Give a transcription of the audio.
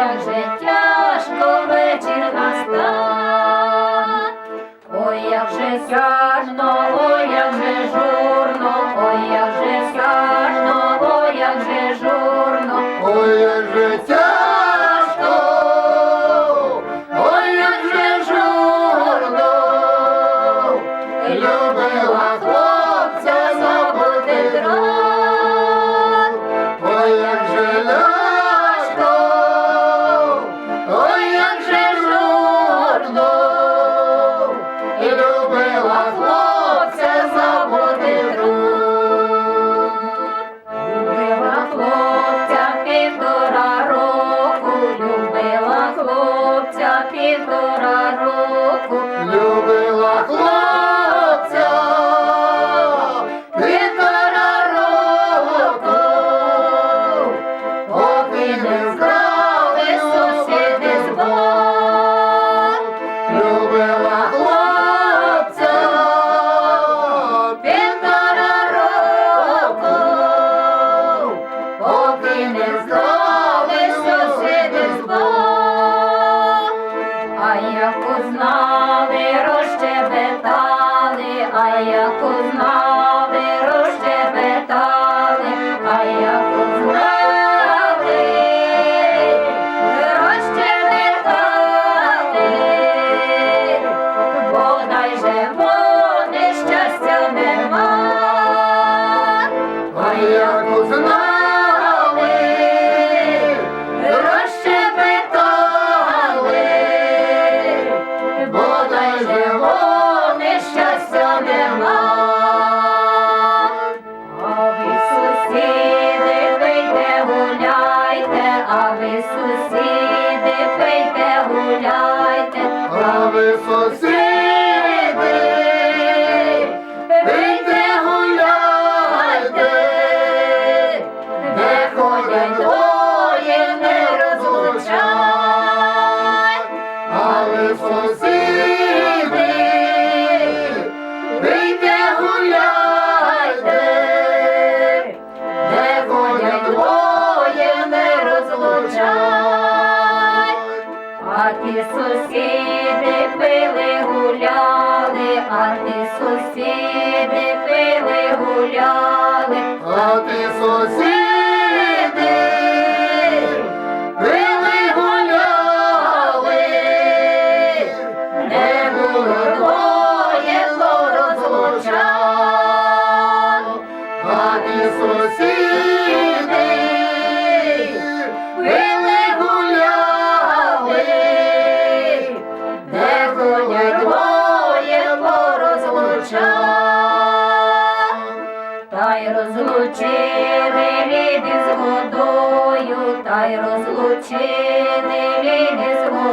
як же тяжко вечір настав, ой, як же тяжно. ಸೇವಾ Твоя кузна. for. сусіди пили, гуляли, а ти сусіди пили, гуляли, а ти сусіди. й розлучили ліди з водою, та й розлучили ліди з водою.